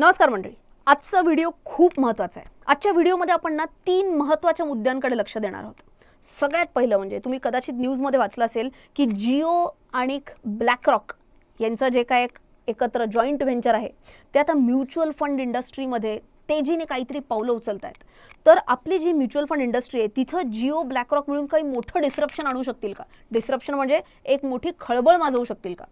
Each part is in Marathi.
नमस्कार मंडळी. आजचा व्हिडिओ खूप महत्त्वाचा आहे. आजच्या व्हिडिओमध्ये आपण ना तीन महत्त्वाच्या मुद्द्यांकडे लक्ष देणार आहोत. सगळ्यात पहिलं म्हणजे तुम्ही कदाचित न्यूजमध्ये वाचलं असेल की जिओ आणि ब्लॅकरॉक यांचं जे काय एक एकत्र जॉईंट व्हेंचर आहे ते आता म्युच्युअल फंड इंडस्ट्रीमध्ये तेजीने काहीतरी पावलं उचलत आहेत तर आपली जी म्युच्युअल फंड इंडस्ट्री आहे तिथं जिओ ब्लॅकरॉक मिळून काही मोठं डिस्रप्शन आणू शकतील का? डिस्रप्शन म्हणजे एक मोठी खळबळ माजवू शकतील का?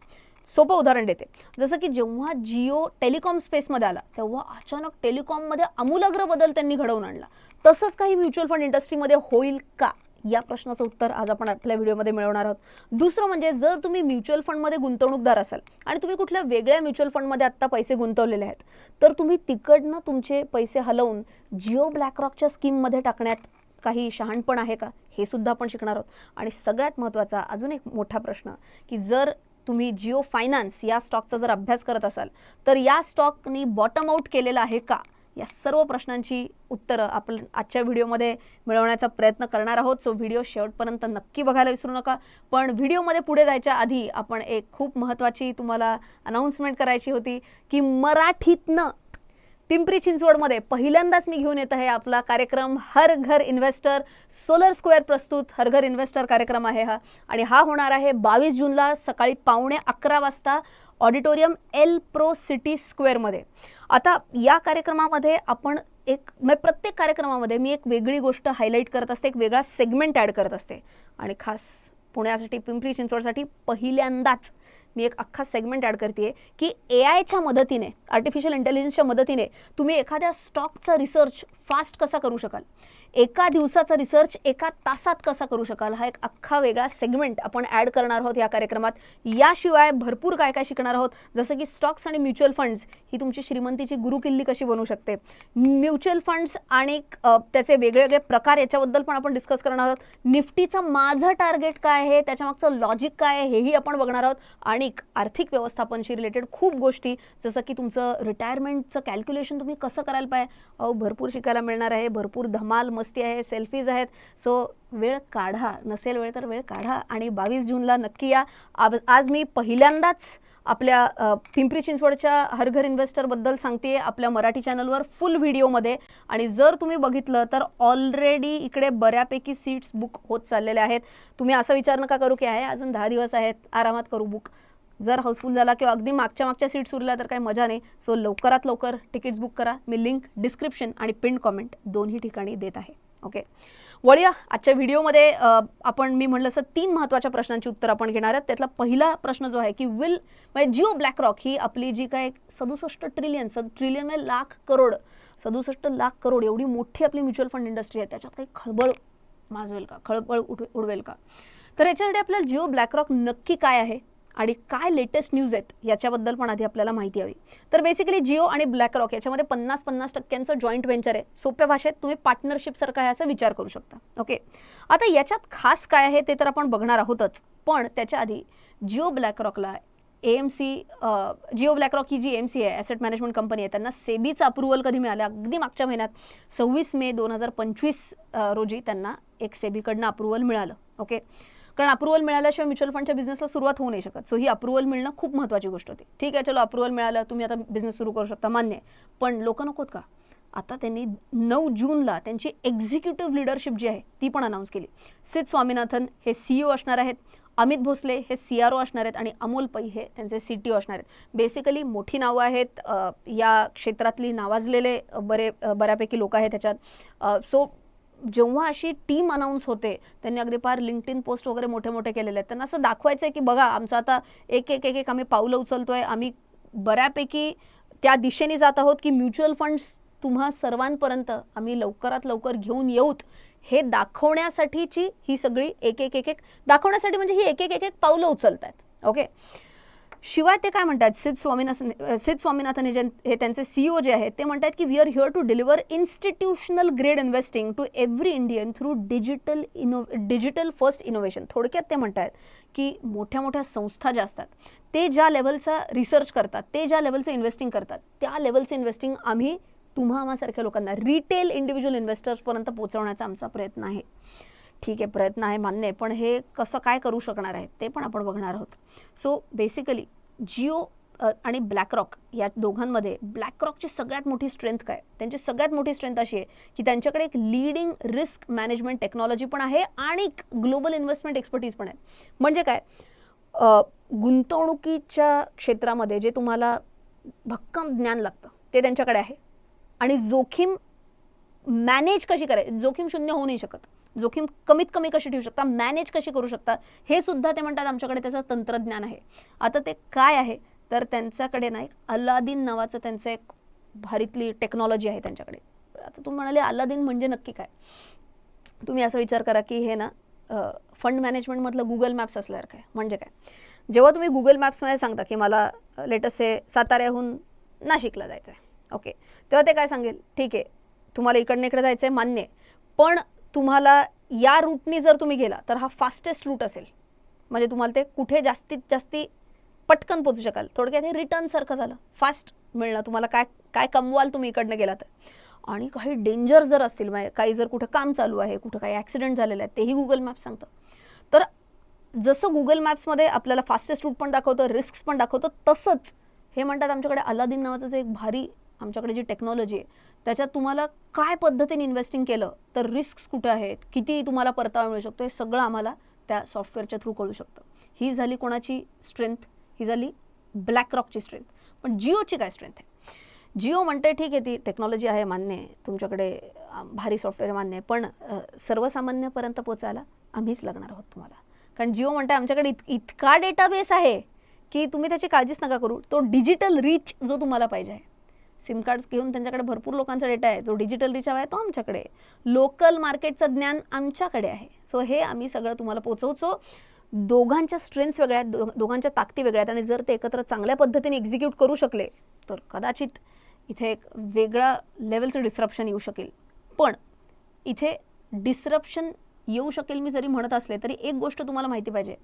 सोपं उदाहरण देते. जसं की जेव्हा जिओ टेलिकॉम स्पेसमध्ये आला तेव्हा अचानक टेलिकॉममध्ये आमूलाग्र बदल त्यांनी घडवून आणला. तसंच काही म्युच्युअल फंड इंडस्ट्रीमध्ये होईल का? या प्रश्नाचं उत्तर आज आपण आपल्या व्हिडिओमध्ये मिळवणार आहोत. दुसरं म्हणजे जर तुम्ही म्युच्युअल फंडमध्ये गुंतवणूकदार असाल आणि तुम्ही कुठल्या वेगळ्या म्युच्युअल फंडमध्ये आत्ता पैसे गुंतवलेले आहेत तर तुम्ही तिकडनं तुमचे पैसे हलवून जिओ ब्लॅकरॉकच्या स्कीममध्ये टाकण्यात काही शहाणपण आहे का? हे सुद्धा आपण शिकणार आहोत. आणि सगळ्यात महत्त्वाचा अजून एक मोठा प्रश्न की जर तुम्ही जिओ फायनान्स या स्टॉकचा जर अभ्यास करत असाल तर या स्टॉकनी बॉटम आउट केलेला आहे का? या सर्व प्रश्नांची उत्तरं आपण आजच्या व्हिडिओमध्ये मिळवण्याचा प्रयत्न करणार आहोत. सो व्हिडिओ शेवटपर्यंत नक्की बघायला विसरू नका. पण व्हिडिओमध्ये पुढे जायच्या आधी आपण एक खूप महत्त्वाची तुम्हाला अनाऊन्समेंट करायची होती की मराठीतनं पिंपरी चिंचवडमध्ये पहिल्यांदाच मी घेऊन येत आहे आपला कार्यक्रम हर घर इन्व्हेस्टर सोलर स्क्वेअर प्रस्तुत हर घर इन्व्हेस्टर कार्यक्रम आहे हा. आणि हा होणार आहे बावीस जूनला सकाळी पावणे अकरा वाजता ऑडिटोरियम एल प्रो सिटी स्क्वेअरमध्ये. आता या कार्यक्रमामध्ये आपण एक म्हणजे प्रत्येक कार्यक्रमामध्ये मी एक वेगळी गोष्ट हायलाईट करत असते एक वेगळा सेगमेंट ॲड करत असते. आणि खास पुण्यासाठी पिंपरी चिंचवडसाठी पहिल्यांदाच मी एक अख्खा सेगमेंट ॲड करते की ए आयच्या मदतीने आर्टिफिशियल इंटेलिजन्सच्या मदतीने तुम्ही एखाद्या स्टॉकचा रिसर्च फास्ट कसा करू शकाल? एका दिवसाचा रिसर्च एका तासात कसा करू शकाल? हा एक अख्खा वेगळा सेगमेंट आपण ॲड करणार आहोत या कार्यक्रमात. याशिवाय भरपूर काय काय शिकणार आहोत? जसं की स्टॉक्स आणि म्युच्युअल फंड्स ही तुमची श्रीमंतीची गुरुकिल्ली कशी बनू शकते? म्युच्युअल फंड्स आणि त्याचे वेगवेगळे प्रकार याच्याबद्दल पण आपण डिस्कस करणार आहोत. निफ्टीचं माझं टार्गेट काय आहे? त्याच्यामागचं लॉजिक काय आहे? हेही आपण बघणार आहोत. आणि आर्थिक व्यवस्थापनशी रिलेटेड खूप गोष्टी जसं की तुमचं रिटायरमेंटचं कॅल्क्युलेशन तुम्ही कसं करायला पाहिजे अहो भरपूर शिकायला मिळणार आहे. भरपूर धमाल मस्त आहे सेल्फीज आहेत. सो वेळ काढा. नसेल वेळ तर वेळ काढा. आणि बावीस जूनला नक्की या. आज मी पहिल्यांदाच आपल्या पिंपरी चिंचवडच्या हरघर इन्व्हेस्टरबद्दल सांगते आपल्या मराठी चॅनलवर फुल व्हिडिओमध्ये आणि जर तुम्ही बघितलं तर ऑलरेडी इकडे बऱ्यापैकी सीट्स बुक होत चाललेल्या आहेत. तुम्ही असा विचार नका करू की आहे अजून दहा दिवस आहेत. आरामात करू बुक जर हाऊसफुल झाला किंवा अगदी मागच्या मागच्या सीट्स उरल्या तर काही मजा नाही. सो लवकरात लवकर तिकीट्स बुक करा. मी लिंक डिस्क्रिप्शन आणि पिन कॉमेंट दोन्ही ठिकाणी देत आहे. ओके वळूया आजच्या व्हिडिओमध्ये आपण मी म्हणलं असं तीन महत्त्वाच्या प्रश्नांची उत्तर आपण घेणार आहोत. त्यातला पहिला प्रश्न जो आहे की विल म्हणजे जिओ ब्लॅकरॉक ही आपली जी काय सदुसष्ट ट्रिलियन सद ट्रिलियन म्हणजे लाख करोड सदुसष्ट लाख करोड एवढी मोठी आपली म्युच्युअल फंड इंडस्ट्री आहे. त्याच्यात काही खळबळ माजवेल का? खळबळ उठ उडवेल का? तर याच्यासाठी आपल्याला जिओ ब्लॅकरॉक नक्की काय आहे? आणि काय लेटेस्ट न्यूज आहेत याच्याबद्दल पण आधी आपल्याला माहिती हवी. तर बेसिकली जिओ आणि ब्लॅक रॉक याच्यामध्ये पन्नास पन्नास टक्क्यांचं जॉईंट व्हेंचर आहे. सोप्या भाषेत तुम्ही पार्टनरशिपसारखं आहे असा विचार करू शकता. ओके आता याच्यात खास काय आहे ते तर आपण बघणार आहोतच. पण त्याच्या आधी Jio black रॉकला A M C Jio BlackRock ही जी एम सी आहे ॲसेट मॅनेजमेंट कंपनी आहे त्यांना सेबीचं अप्रुव्हल कधी मिळालं? अगदी मागच्या महिन्यात सव्वीस मे दोन हजार पंचवीस रोजी त्यांना एक सेबीकडनं अप्रुव्हल मिळालं. ओके कारण अप्रुव्हल मिळाल्याशिवाय म्युच्युअल फंडच्या बिझनेसला सुरुवात होऊ नाही शकत. सो ही अप्रुव्हल मिळणं खूप महत्त्वाची गोष्ट होती. ठीक आहे चलो अप्रुव्हल मिळालं तुम्ही आता बिझनेस सुरू करू शकता मान्य आहे. पण लोक नकोत का? आता त्यांनी नऊ जूनला त्यांची एक्झिक्युटिव्ह लिडरशिप जी आहे ती पण अनाऊन्स केली. सिद स्वामीनाथन हे सीईओ असणार आहेत अमित भोसले हे सी आर ओ असणार आहेत आणि अमोल पै हे त्यांचे सी टी ओ असणार आहेत. बेसिकली मोठी नावं आहेत या क्षेत्रातली नावाजलेले बरे बऱ्यापैकी लोक आहेत त्याच्यात. सो जेव्हा अशी टीम अनाऊन्स होते त्यांनी अगदी फार लिंक्डइन पोस्ट वगैरे मोठे मोठे केलेले आहेत. त्यांना असं दाखवायचं आहे की बघा आमचं आता एक एक एक एक आम्ही पावलं उचलतोय. आम्ही बऱ्यापैकी त्या दिशेने जात आहोत की म्युच्युअल फंड्स तुम्हा सर्वांपर्यंत आम्ही लवकरात लवकर घेऊन येऊत. हे दाखवण्यासाठीची ही सगळी एक एक एक एक दाखवण्यासाठी म्हणजे ही एक एक एक एक पावलं उचलत आहेत ओके शिवाय ते काय म्हणतात सिद्ध स्वामीनाथन सिद्ध स्वामीनाथन हे जे हे त्यांचे सीईओ जे आहेत ते म्हणतात की we are here to deliver institutional grade investing to every Indian through digital inno digital first innovation थोडक्यात ते म्हणतात की मोठ्या मोठ्या संस्था ज्या असतात ते ज्या लेवलचा रिसर्च करतात ते ज्या लेवलचं इन्व्हेस्टिंग करतात त्या लेवलचं इन्व्हेस्टिंग आम्ही तुम्हा आम्हासारख्या लोकांना रिटेल इंडिव्हिज्युअल इन्व्हेस्टर्सपर्यंत पोहोचवण्याचा आमचा प्रयत्न आहे. ठीक आहे प्रयत्न आहे मान्य आहे पण हे कसं काय करू शकणार आहे ते पण आपण बघणार आहोत. सो बेसिकली जिओ आणि ब्लॅकरॉक या दोघांमध्ये ब्लॅकरॉकची सगळ्यात मोठी स्ट्रेंथ काय? त्यांची सगळ्यात मोठी स्ट्रेंथ अशी आहे की त्यांच्याकडे एक लीडिंग रिस्क मॅनेजमेंट टेक्नॉलॉजी पण आहे आणि ग्लोबल इन्व्हेस्टमेंट एक्सपर्टीज पण आहे. म्हणजे काय? गुंतवणुकीच्या क्षेत्रामध्ये जे तुम्हाला भक्कम ज्ञान लागतं ते त्यांच्याकडे आहे. आणि जोखीम मॅनेज कशी करायची जोखीम शून्य होऊ नाही शकत. जोखीम कमीत कमी कशी ठेवू शकता मॅनेज कशी करू शकता हे सुद्धा ते म्हणतात आमच्याकडे त्याचं तंत्रज्ञान आहे. आता ते काय आहे? तर त्यांच्याकडे ना एक अल्लादीन नावाचं त्यांचं एक भारीतली टेक्नॉलॉजी आहे त्यांच्याकडे. आता तुम्ही म्हणाले अल्लादीन म्हणजे नक्की काय? तुम्ही असा विचार करा की हे ना फंड मॅनेजमेंटमधलं गुगल मॅप्स असल्यासारखं आहे म्हणजे काय? जेव्हा तुम्ही गुगल मॅप्समध्ये सांगता की मला लेटस्ट हे साताऱ्याहून नाशिकला जायचं आहे ओके तेव्हा ते काय सांगेल? ठीक आहे. तुम्हाला इकडनं इकडे जायचं आहे मान्य आहे. पण तुम्हाला या रूटनी जर तुम्ही गेला तर हा फास्टेस्ट रूट असेल. म्हणजे तुम्हाला ते कुठे जास्तीत जास्ती पटकन पोचू शकाल. थोडक्यात हे रिटर्नसारखं झालं. फास्ट मिळणं तुम्हाला काय काय कमवाल तुम्ही इकडनं गेला तर. आणि काही डेंजर जर असतील म्हणजे काही जर कुठं काम चालू आहे कुठं काही ॲक्सिडेंट झालेलं आहे तेही गुगल मॅप्स सांगतं. तर जसं गुगल मॅप्समध्ये आपल्याला फास्टेस्ट रूट पण दाखवतं रिस्क पण दाखवतं तसंच हे म्हणतात आमच्याकडे अलादीन नावाचं जे एक भारी आमच्याकडे जी टेक्नॉलॉजी आहे त्याच्यात तुम्हाला काय पद्धतीने इन्व्हेस्टिंग केलं तर रिस्क कुठे आहेत किती तुम्हाला परतावा मिळू शकतो हे सगळं आम्हाला त्या सॉफ्टवेअरच्या थ्रू कळू शकतं. ही झाली कोणाची स्ट्रेंथ ही झाली ब्लॅक रॉकची स्ट्रेंथ पण जिओची काय स्ट्रेंथ आहे? जिओ म्हणते ठीक आहे ती टेक्नॉलॉजी आहे मान्य आहे तुमच्याकडे भारी सॉफ्टवेअर मान्य आहे पण सर्वसामान्यपर्यंत पोचायला आम्हीच लागणार आहोत तुम्हाला. कारण जिओ म्हणते आमच्याकडे इत इतका डेटाबेस आहे की तुम्ही त्याची काळजीच नका करू. तो डिजिटल रीच जो तुम्हाला पाहिजे आहे सिम कार्ड्स घेऊन त्यांच्याकडे भरपूर लोकांचा डेटा आहे जो डिजिटल रिच आहे तो आमच्याकडे लोकल मार्केटचं ज्ञान आमच्याकडे आहे. सो हे आम्ही सगळं तुम्हाला पोचवतो. दोघांच्या स्ट्रेंथ्स वेगळ्या आहेत दो दोघांच्या ताकदी वेगळ्या आहेत. आणि जर ते एकत्र चांगल्या पद्धतीने एक्झिक्यूट करू शकले तर कदाचित इथे एक वेगळा लेवलचं डिस्रप्शन येऊ शकेल. पण इथे डिस्रप्शन येऊ शकेल मी जरी म्हणत असले तरी एक गोष्ट तुम्हाला माहिती पाहिजे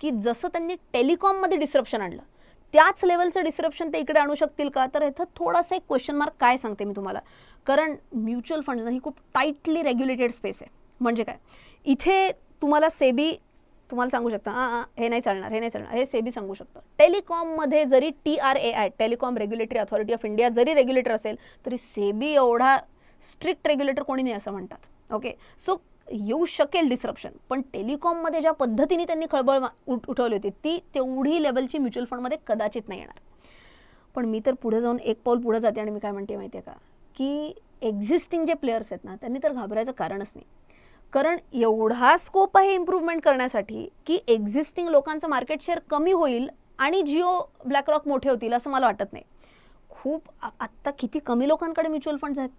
की जसं त्यांनी टेलिकॉममध्ये डिस्रप्शन आणलं त्याच लेवलचं डिसरप्शन ते इकडे आणू शकतील का? तर इथं थोडासा एक क्वेश्चन मार्क काय सांगते मी तुम्हाला? कारण म्युच्युअल फंड ही खूप टाईटली रेग्युलेटेड स्पेस आहे. म्हणजे काय? इथे तुम्हाला सेबी तुम्हाला सांगू शकता हां हां हे नाही चालणार हे नाही चालणार हे सेबी सांगू शकतं. टेलिकॉममध्ये जरी T R A I telecom regulatory authority of India जरी रेग्युलेटर असेल तरी सेबी एवढा स्ट्रिक्ट रेग्युलेटर कोणी नाही असं म्हणतात. ओके सो येऊ शकेल डिस्रप्शन पण टेलिकॉममध्ये ज्या पद्धतीने त्यांनी खळबळ मा- उठ उठवली होती ती तेवढी लेवलची म्युच्युअल फंडमध्ये कदाचित नाही येणार. पण मी तर पुढे जाऊन एक पाऊल पुढे जाते आणि मी काय म्हणते माहिती आहे का? की एक्झिस्टिंग जे प्लेयर्स आहेत ना त्यांनी तर घाबरायचं कारणच नाही. कारण एवढा स्कोप आहे इम्प्रूव्हमेंट करण्यासाठी की एक्झिस्टिंग लोकांचं मार्केट शेअर कमी होईल आणि जिओ ब्लॅकरॉक मोठे होतील असं मला वाटत नाही. खूप आत्ता किती कमी लोकांकडे म्युच्युअल फंड्स आहेत?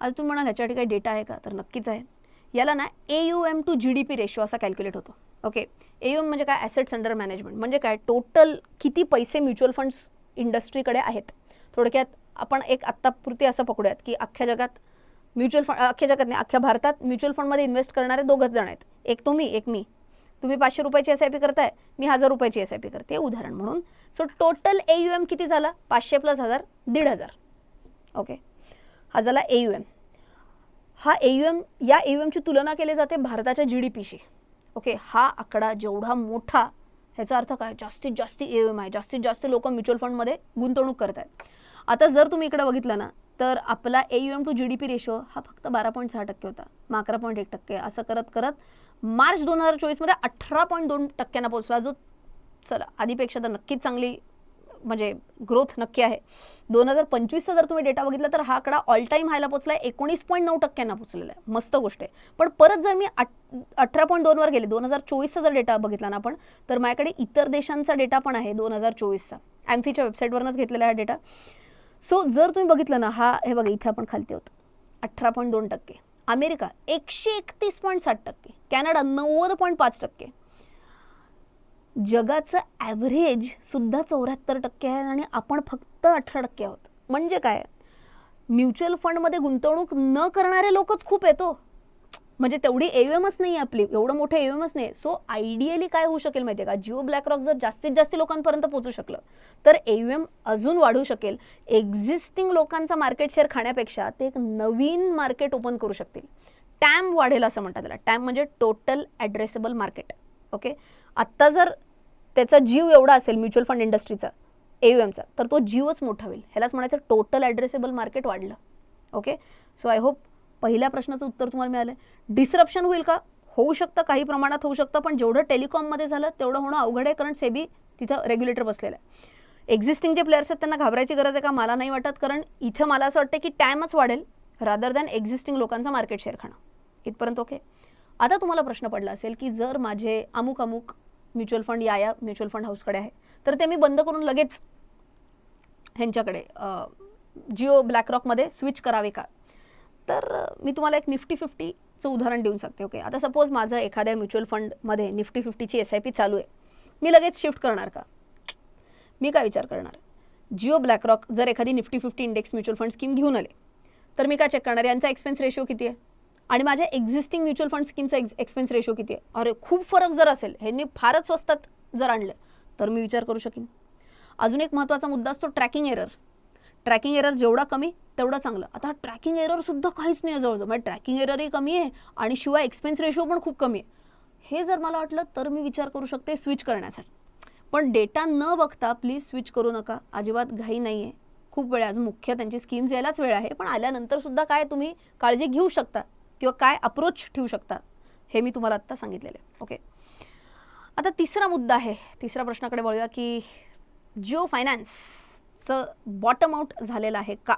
आज तुम्ही म्हणाल ह्याच्यासाठी काही डेटा आहे का? तर नक्कीच आहे. याला ना A U M to G D P ratio असा कॅल्क्युलेट होतो. ओके ए यू एम म्हणजे काय? ॲसेट्स अंडर मॅनेजमेंट म्हणजे काय? टोटल किती पैसे म्युच्युअल फंड्स इंडस्ट्रीकडे आहेत? थोडक्यात आपण एक आत्तापुरती असं पकडूयात की अख्ख्या जगात म्युच्युअल फंड अख्ख्या जगात नाही अख्ख्या भारतात म्युच्युअल फंडमध्ये इन्व्हेस्ट करणारे दोघंच जण आहेत. एक तुम्ही एक मी. तुम्ही पाचशे रुपयाची एस आय पी करताय मी हजार रुपयाची एस आय पी करते. उदाहरण म्हणून. So total A U M किती झाला? पाचशे प्लस हजार दीड हजार. ओके हा झाला ए यू एम हा ए यू एम या ए यू एमची तुलना केली जाते भारताच्या जी डी पीशी ओके हा आकडा जेवढा मोठा ह्याचा अर्थ काय? जास्तीत जास्त ए एम आहे. जास्तीत जास्त लोक म्युच्युअल फंडमध्ये गुंतवणूक करत आहेत आता जर तुम्ही इकडे बघितलं ना तर आपला A U M to G D P ratio हा फक्त बारा पॉईंट सहा टक्के होता. मग अकरा पॉईंट एक टक्के असं करत करत मार्च दोन हजार चोवीसमध्ये अठरा पॉईंट दोन टक्क्यांना पोहोचला. जो चला आधीपेक्षा तर नक्कीच चांगली म्हणजे ग्रोथ नक्की आहे. दोन हजार पंचवीसचा जर तुम्ही डेटा बघितला तर हा आकडा ऑल टाईम हायला पोचला आहे एकोणीस पॉईंट नऊ टक्क्यांना पोचलेला आहे. मस्त गोष्ट आहे. पण परत जर मी अठ अठरा पॉईंट दोनवर गेले दोन हजार चोवीसचा जर डेटा बघितला ना आपण तर माझ्याकडे इतर देशांचा डेटा पण आहे दोन हजार चोवीसचा. ॲम्फीच्या वेबसाईटवरनच घेतलेला हा डेटा सो जर तुम्ही बघितलं ना हा हे बघा इथे आपण खालती होतो अठरा पॉईंट दोन टक्के. अमेरिका एकशे एकतीस पॉईंट साठ टक्के. कॅनडा नव्वद पॉईंट पाच टक्के. जगाचं ॲव्हरेज सुद्धा चौऱ्याहत्तर टक्के आहे आणि आपण फक्त अठरा टक्के आहोत. म्हणजे काय? म्युच्युअल फंडमध्ये गुंतवणूक न करणारे लोकच खूप येतो हो. म्हणजे तेवढी एमच नाही आहे आपली एवढं मोठं एमच नाही सो आयडियली काय होऊ शकेल माहिती आहे का? जिओ ब्लॅकरॉक जर जास्तीत जास्त लोकांपर्यंत पोहोचू शकलं तर एम अजून वाढू शकेल. एक्झिस्टिंग लोकांचा मार्केट शेअर खाण्यापेक्षा ते एक नवीन मार्केट ओपन करू शकतील. टॅम वाढेल असं म्हणतात त्याला. टॅम म्हणजे टोटल ॲड्रेसेबल मार्केट ओके? आत्ता जर त्याचा जीव एवढा असेल म्युच्युअल फंड इंडस्ट्रीचा एमचा तर तो जीवच मोठा होईल. ह्यालाच म्हणायचं टोटल ॲड्रेसेबल मार्केट वाढलं. ओके? सो आय होप पहिल्या प्रश्नाचं उत्तर तुम्हाला मिळालं डिसरप्शन होईल का? होऊ शकतं काही प्रमाणात होऊ शकतं पण जेवढं टेलिकॉममध्ये झालं तेवढं होणं अवघड आहे कारण सेबी तिथं रेग्युलेटर बसलेलं आहे. एक्झिस्टिंग जे प्लेयर्स आहेत त्यांना घाबरायची गरज आहे का? मला नाही वाटत कारण इथं मला असं वाटतं की टायमच वाढेल रादर दॅन एक्झिस्टिंग लोकांचा मार्केट शेअर खाणं. इथपर्यंत ओके आता तुम्हाला प्रश्न पडला असेल की जर माझे अमुक अमुक म्युच्युअल फंड या या म्युच्युअल फंड हाऊसकडे आहे तर ते मी बंद करून लगेच ह्यांच्याकडे जिओ ब्लॅकरॉकमध्ये स्विच करावे का? तर मी तुम्हाला एक निफ्टी फिफ्टीचं उदाहरण देऊन सांगते ओके? आता सपोज माझं एखाद्या म्युच्युअल फंडमध्ये निफ्टी फिफ्टीची एस आय पी चालू आहे मी लगेच शिफ्ट करणार का? मी काय विचार करणार? जिओ ब्लॅकरॉक जर एखादी Nifty fifty index mutual fund scheme घेऊन आले तर मी काय चेक करणार? यांचा एक्सपेन्स रेशो किती आहे? आणि माझ्या एक्झिस्टिंग म्युच्युअल फंड स्कीमचा एक्स एक्सपेन्स रेशो किती आहे? अरे खूप फरक जर असेल ह्यांनी फारच स्वस्तात जर आणलं तर मी विचार करू शकेन. अजून एक महत्त्वाचा मुद्दा असतो ट्रॅकिंग एरर ट्रॅकिंग एरर जेवढा कमी तेवढं चांगलं. आता ट्रॅकिंग एररसुद्धा काहीच नाही आहे जवळजवळ. म्हणजे ट्रॅकिंग एररही कमी आहे आणि शिवाय एक्सपेन्स रेशो पण खूप कमी आहे. हे जर मला वाटलं तर मी विचार करू शकते स्विच करण्यासाठी. पण डेटा न बघता प्लीज स्विच करू नका. अजिबात घाई नाही आहे खूप वेळ आज मुख्य त्यांची स्कीम्स यायलाच वेळ आहे. पण आल्यानंतरसुद्धा काय तुम्ही काळजी घेऊ शकता? किंवा काय अप्रोच ठेवू शकता हे मी तुम्हाला आत्ता सांगितलेलं आहे. ओके आता तिसरा मुद्दा आहे तिसऱ्या प्रश्नाकडे वळूया की जिओ फायनान्सचं बॉटम आउट झालेलं आहे का?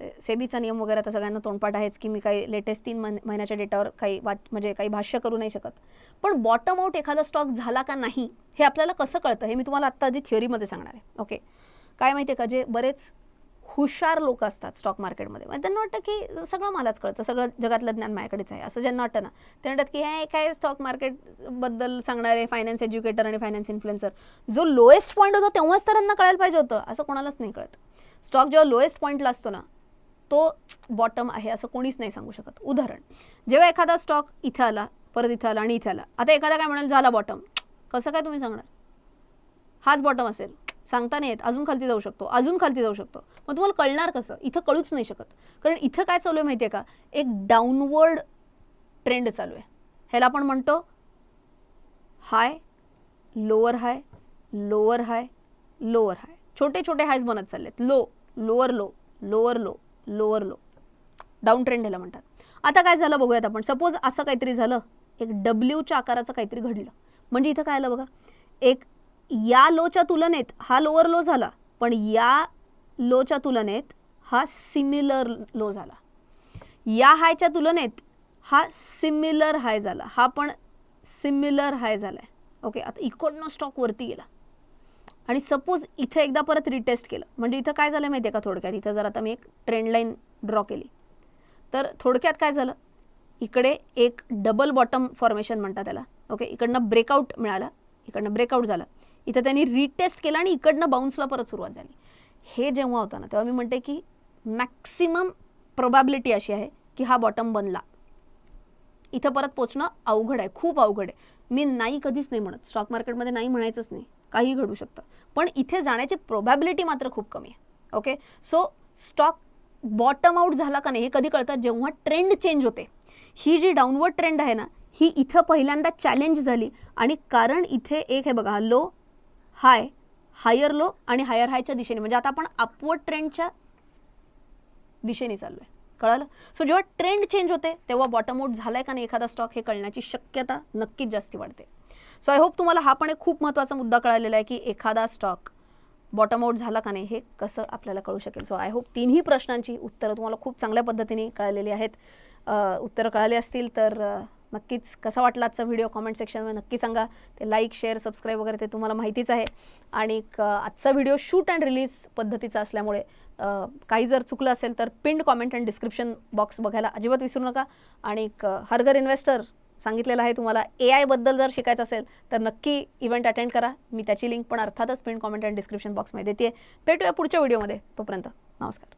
ते सेबीचा नियम वगैरे आता सगळ्यांना तोंडपाठ आहेच की मी काही लेटेस्ट तीन महिन महिन्याच्या डेटावर काही वाच म्हणजे काही भाष्य करू नाही शकत. पण बॉटम आउट एखादा स्टॉक झाला का नाही हे आपल्याला कसं कळतं हे मी तुम्हाला आत्ता आधी थिअरीमध्ये सांगणार आहे. ओके काय माहिती आहे का जे बरेच हुशार लोक असतात स्टॉक मार्केटमध्ये त्यांना वाटतं की सगळं मलाच कळतं सगळं जगातलं ज्ञान माझ्याकडेच आहे असं ज्यांना वाटतं ना. ते म्हणतात की हे काय स्टॉक मार्केटबद्दल सांगणारे फायनान्स एज्युकेटर आणि फायनान्स इन्फ्लुएन्सर जो लोएस्ट पॉईंट होता तेव्हाच तर त्यांना कळायला पाहिजे होतं असं कोणालाच नाही कळत. स्टॉक जेव्हा लोएस्ट पॉईंटला असतो ना तो बॉटम आहे असं कोणीच नाही सांगू शकत. उदाहरण जेव्हा एखादा स्टॉक इथे आला परत इथे आला आणि इथे आला. आता एखादा काय म्हणाल झाला बॉटम कसं काय तुम्ही सांगणार? हाच बॉटम असेल. सांगता नाही येत अजून खालती जाऊ शकतो अजून खालती जाऊ शकतो. मग तुम्हाला कळणार कसं? इथं कळूच नाही शकत. कारण इथं काय चालू आहे माहिती आहे का? एक डाऊनवर्ड ट्रेंड चालू आहे. ह्याला आपण म्हणतो high lower high lower high lower high छोटे छोटे हायज बनत चाललेत. Low lower low lower low lower low down trend ह्याला म्हणतात. आता काय झालं बघूयात आपण. सपोज असं काहीतरी झालं. एक डब्ल्यूच्या आकाराचं काहीतरी घडलं. म्हणजे इथं काय आलं बघा? एक या लोच्या तुलनेत हा लोअर लो झाला पण या लोच्या तुलनेत हा सिमिलर लो झाला. या हायच्या तुलनेत हा सिमिलर हाय झाला. हा पण सिमिलर हाय झाला आहे ओके आता इकडनं स्टॉक वरती गेला. आणि सपोज इथे एकदा परत रिटेस्ट केलं. म्हणजे इथं काय झालं माहिती आहे का थोडक्यात? इथं जर आता मी एक ट्रेंड लाईन ड्रॉ केली तर थोडक्यात काय झालं? इकडे एक डबल बॉटम फॉर्मेशन म्हणतात त्याला. ओके इकडनं ब्रेकआउट मिळाला. इकडनं ब्रेकआउट झाला. इथं त्यांनी रिटेस्ट केला आणि इकडनं बाउन्सला परत सुरुवात झाली. हे जेव्हा होतं ना तेव्हा मी म्हणते की मॅक्सिमम प्रोबॅबिलिटी अशी आहे की हा बॉटम बनला. इथं परत पोचणं अवघड आहे खूप अवघड आहे. मी नाही कधीच नाही म्हणत. स्टॉक मार्केटमध्ये नाही म्हणायचंच नाही. काही घडू शकतं. पण इथे जाण्याची प्रोबॅबिलिटी मात्र खूप कमी आहे. Okay so stock bottom out झाला का नाही हे कधी कळतं? जेव्हा ट्रेंड चेंज होते. ही जी डाऊनवर्ड ट्रेंड आहे ना ही इथं पहिल्यांदा चॅलेंज झाली. आणि कारण इथे एक आहे बघा लो हाय हायर लो आणि हायर हायच्या दिशेने. म्हणजे आता आपण अपवर्ड ट्रेंडच्या दिशेने चाललो आहे कळालं? सो जेव्हा ट्रेंड चेंज होते तेव्हा बॉटम आउट झालाय का नाही एखादा स्टॉक हे कळण्याची शक्यता नक्कीच जास्ती वाढते. सो आय होप तुम्हाला हा पण एक खूप महत्त्वाचा मुद्दा कळालेला आहे की एखादा स्टॉक बॉटम आउट झाला का नाही हे कसं आपल्याला कळू शकेल? सो आय होप तिन्ही प्रश्नांची उत्तरं तुम्हाला खूप चांगल्या पद्धतीने कळालेली आहेत. उत्तरं कळाली असतील तर नक्कीच कसा वाटला आजचा व्हिडिओ कॉमेंट सेक्शनमध्ये नक्की सांगा. ते लाईक शेअर सबस्क्राईब वगैरे ते तुम्हाला माहितीच आहे. आणि आजचा व्हिडिओ शूट अँड रिलीज पद्धतीचा असल्यामुळे काही जर चुकलं असेल तर पिंड कॉमेंट अँड डिस्क्रिप्शन बॉक्स बघायला अजिबात विसरू नका. आणि हरगर इन्व्हेस्टर सांगितलेलं आहे तुम्हाला ए आयबद्दल जर शिकायचं असेल तर नक्की इव्हेंट अटेंड करा. मी त्याची लिंक पण अर्थातच पिंड कॉमेंट अँड डिस्क्रिप्शन बॉक्समध्ये देते भेटूया पुढच्या व्हिडिओमध्ये तोपर्यंत नमस्कार.